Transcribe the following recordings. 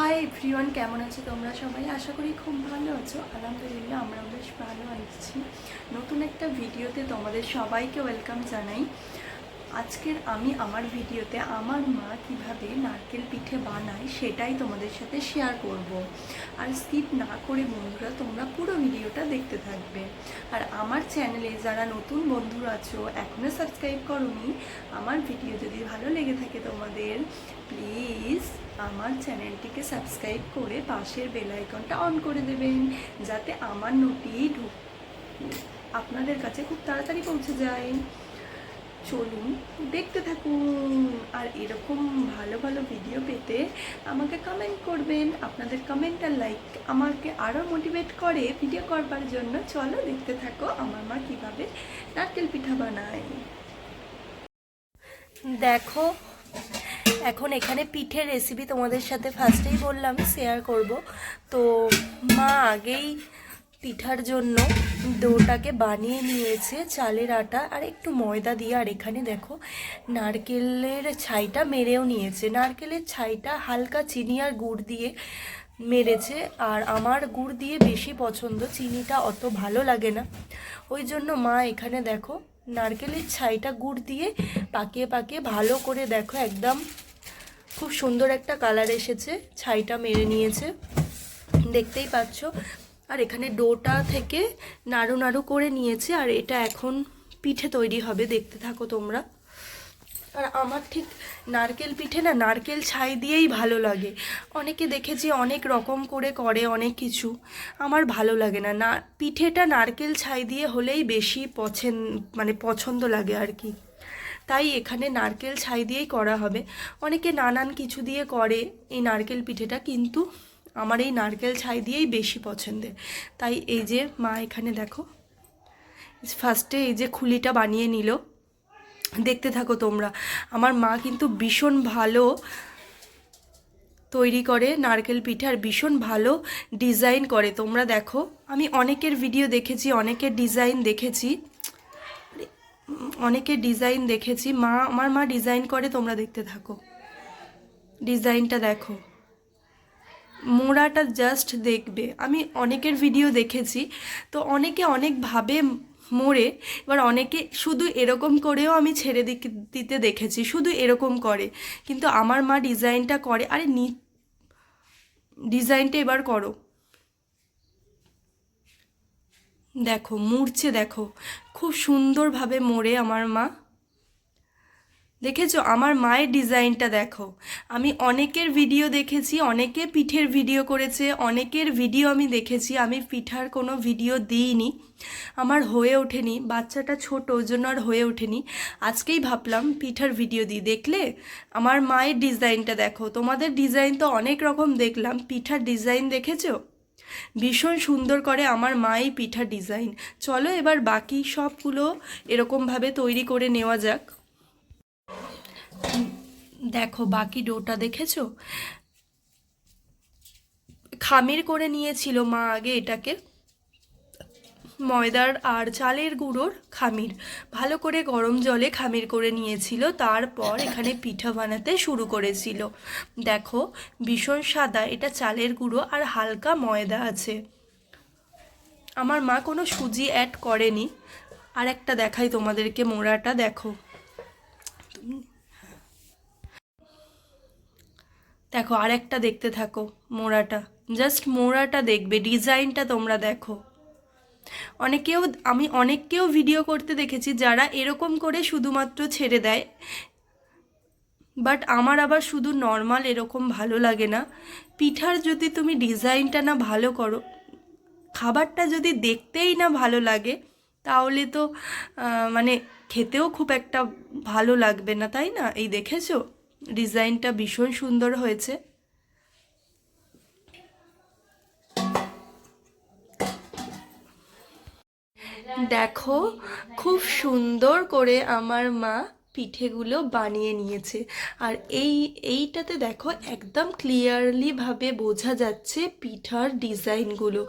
Hi everyone কেমন আছো তোমরা সবাই? আশা করি খুব ভালো আছো। আলহামদুলিল্লাহ আমরা বেশ ভালো আছি। নতুন একটা ভিডিওতে তোমাদের সবাইকে ওয়েলকাম জানাই। আজকের আমি আমার ভিডিওতে আমার মা কীভাবে নারকেল পিঠে বানায় সেটাই তোমাদের সাথে শেয়ার করব। আর স্কিপ না করে বন্ধুরা, তোমরা পুরো ভিডিওটা দেখতে থাকবে আর আমার চ্যানেলে যারা নতুন বন্ধুরা আছো এখনও সাবস্ক্রাইব করোনি, আমার ভিডিও যদি ভালো লেগে থাকে তোমাদের প্লিজ আমার চ্যানেলটিকে সাবস্ক্রাইব করে পাশের বেল আইকনটা অন করে দেবেন, যাতে আমার নোটি ঢুক আপনাদের কাছে খুব তাড়াতাড়ি পৌঁছে যায় চলুন, দেখতে থাকুন। আর এরকম ভালো ভালো ভিডিও পেতে আমাকে কমেন্ট করবেন। আপনাদের কমেন্ট আর লাইক আমাকে আরও মোটিভেট করে ভিডিও করবার জন্য। চলো দেখতে থাকো আমার মা কীভাবে নারকেল পিঠা বানায়। দেখো, এখন এখানে পিঠের রেসিপি তোমাদের সাথে ফার্স্টেই বললাম শেয়ার করব। তো মা আগেই পিঠার জন্য ডোটাকে বানিয়ে নিয়েছে, চালের আটা আর একটু ময়দা দিয়ে। আর এখানে দেখো, নারকেলের ছাইটা মেরেও নিয়েছে। নারকেলের ছাইটা হালকা চিনি আর গুড় দিয়ে মেরেছে। আর আমার গুড় দিয়ে বেশি পছন্দ, চিনিটা অত ভালো লাগে না। ওই জন্য মা এখানে দেখো, নারকেলের ছাইটা গুড় দিয়ে পাকিয়ে পাকিয়ে ভালো করে দেখো, একদম খুব সুন্দর একটা কালার এসেছে। ছাইটা মেরে নিয়েছে। দেখতেই পাচ্ছ আর এখানে ডোটা থেকে নাড়ু নাড়ু করে নিয়েছে, আর এটা এখন পিঠে তৈরি হবে, দেখতে থাকো তোমরা। আর আমার ঠিক নারকেল পিঠে না, নারকেল ছাই দিয়েই ভালো লাগে। অনেকে দেখেছি অনেক রকম করে করে অনেক কিছু। আমার ভালো লাগে না। না, পিঠেটা নারকেল ছাই দিয়ে হলেই বেশি পছন্দ মানে পছন্দ লাগে আর কি। তাই এখানে নারকেল ছাই দিয়েই করা হবে। অনেকে নানান কিছু দিয়ে করে এই নারকেল পিঠেটা, কিন্তু আমার এই নারকেল ছাই দিয়েই বেশি পছন্দের। তাই এই যে মা এখানে দেখো ফার্স্টে এই যে খুলিটা বানিয়ে নিল। দেখতে থাকো তোমরা, আমার মা কিন্তু ভীষণ ভালো তৈরি করে নারকেল পিঠে আর ভীষণ ভালো ডিজাইন করে। তোমরা দেখো, আমি অনেকের ভিডিও দেখেছি, অনেকের ডিজাইন দেখেছি অনেকের ডিজাইন দেখেছি। মা, আমার মা ডিজাইন করে, তোমরা দেখতে থাকো। ডিজাইনটা দেখো। মোড়াটা জাস্ট দেখবে। আমি অনেকের ভিডিও দেখেছি, তো অনেকে অনেকভাবে মোড়ে, এবার অনেকে শুধু এরকম করেও আমি ছেড়ে দিতে দেখেছি, শুধু এরকম করে। কিন্তু আমার মা ডিজাইনটা করে, আরে নি ডিজাইনটা এবার করো। দেখো, মুড়ছে, দেখো। খুব সুন্দরভাবে মোড়ে আমার মা। দেখেছ? আমার মায়ের ডিজাইনটা দেখো। আমি অনেকের ভিডিও দেখেছি, অনেকে পিঠের ভিডিও করেছে, অনেকের ভিডিও আমি দেখেছি। আমি পিঠার কোনো ভিডিও দিইনি। আমার হয়ে ওঠেনি। বাচ্চাটা ছোট, ওই জন্য আর হয়ে ওঠেনি। আজকেই ভাবলাম পিঠার ভিডিও দিই। দেখলে? আমার মায়ের ডিজাইনটা দেখো। তোমাদের ডিজাইন তো অনেক রকম দেখলাম। পিঠার ডিজাইন দেখেছ? ভীষণ সুন্দর করে আমার মাই পিঠা ডিজাইন। চলো এবার বাকি সবগুলো এরকমভাবে তৈরি করে নেওয়া যাক। দেখো, বাকি ডোটা দেখেছ? খামির করে নিয়েছিল মা আগে এটাকে। ময়দার আর চালের গুঁড়োর খামির। ভালো করে গরম জলে খামির করে নিয়েছিল, তারপর এখানে পিঠা বানাতে শুরু করেছিল। দেখো, ভীষণ সাদা, এটা চালের গুঁড়ো আর হালকা ময়দা আছে। আমার মা কোনো সুজি অ্যাড করেনি। আর একটা দেখাই তোমাদেরকে মোড়াটা, দেখো। দেখো আর একটা দেখতে থাকো, মোড়াটা। জাস্ট মোড়াটা দেখবে, ডিজাইনটা তোমরা দেখো। অনেকেও, আমি অনেককেও ভিডিও করতে দেখেছি যারা এরকম করে শুধুমাত্র ছেড়ে দেয়। বাট আমার আবার শুধু নর্মাল এরকম ভালো লাগে না। পিঠার যদি তুমি ডিজাইনটা না ভালো করো, খাবারটা যদি দেখতেই না ভালো লাগে, তাহলে তো মানে খেতেও খুব একটা ভালো লাগবে না, তাই না? এই দেখেছ? ডিজাইনটা ভীষণ সুন্দর হয়েছে। দেখো, খুব সুন্দর করে আমার মা পিঠেগুলো বানিয়ে নিয়েছে। আর এই, এইটাতে দেখো একদম ক্লিয়ারলিভাবে বোঝা যাচ্ছে পিঠার ডিজাইনগুলো।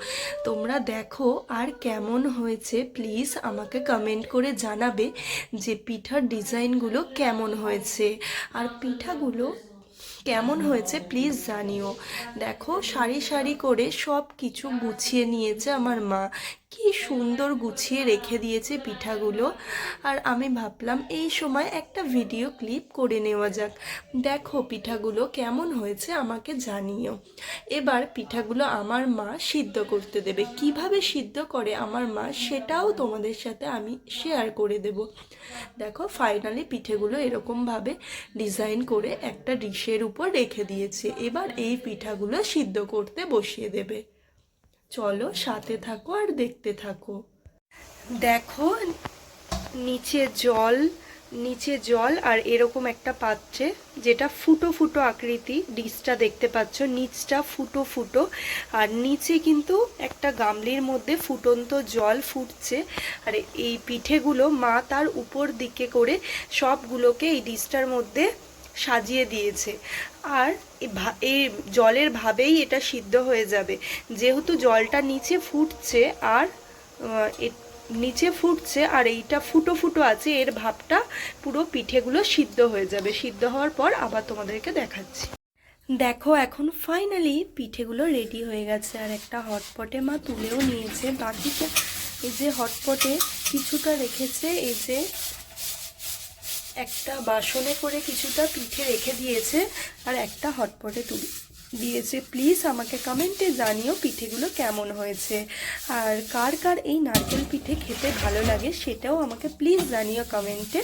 তোমরা দেখো আর কেমন হয়েছে প্লিজ আমাকে কমেন্ট করে জানাবে যে পিঠার ডিজাইনগুলো কেমন হয়েছে। আর পিঠাগুলো কেমন হয়েছে প্লিজ জানিও। দেখো সারি সারি করে সব কিছু গুছিয়ে নিয়েছে আমার মা। কি সুন্দর গুছিয়ে রেখে দিয়েছে পিঠাগুলো। আর আমি ভাবলাম এই সময় একটা ভিডিও ক্লিপ করে নেওয়া যাক। দেখো পিঠাগুলো কেমন হয়েছে আমাকে জানিও। এবার পিঠাগুলো আমার মা সিদ্ধ করতে দেবে। কীভাবে সিদ্ধ করে আমার মা সেটাও তোমাদের সাথে আমি শেয়ার করে দেব। দেখো ফাইনালি পিঠেগুলো এরকমভাবে ডিজাইন করে একটা ডিশের উপর রেখে দিয়েছে। এবার এই পিঠাগুলো সিদ্ধ করতে বসিয়ে দেবে। চলো সাথে থাকো আর দেখতে থাকো। দেখো, নিচে জল নিচে জল আর এরকম একটা পাত্রে যেটা ফুটো ফুটো আকৃতি, ডিশটা দেখতে পাচ্ছ, নিচটা ফুটো ফুটো। আর নিচে কিন্তু একটা গামলির মধ্যে ফুটন্ত জল ফুটছে। আর এই পিঠেগুলো মা তার উপর দিকে করে সবগুলোকে এই ডিশটার মধ্যে সাজিয়ে দিয়েছে। আর এই জলের ভাবেই এটা সিদ্ধ হয়ে যাবে। যেহেতু জলটা নিচে ফুটছে আর নিচে ফুটছে আর এইটা ফুটো ফুটো আছে, এর ভাবটা পুরো পিঠেগুলো সিদ্ধ হয়ে যাবে। সিদ্ধ হওয়ার পর আবার তোমাদেরকে দেখাচ্ছি। দেখো, এখন ফাইনালি পিঠেগুলো রেডি হয়ে গেছে। আর একটা হটপটে মা তুলেও নিয়েছে। বাকিটা এই যে হটপটে কিছুটা রেখেছে, এই যে একটা বাসনে করে কিছুটা পিঠে রেখে দিয়েছে আর একটা হটপটে তুলে দিয়েছে। প্লিজ আমাকে কমেন্টে জানিও পিঠেগুলো কেমন হয়েছে। আর কার কার এই নারকেল পিঠে খেতে ভালো লাগে সেটাও আমাকে প্লিজ জানিও কমেন্টে।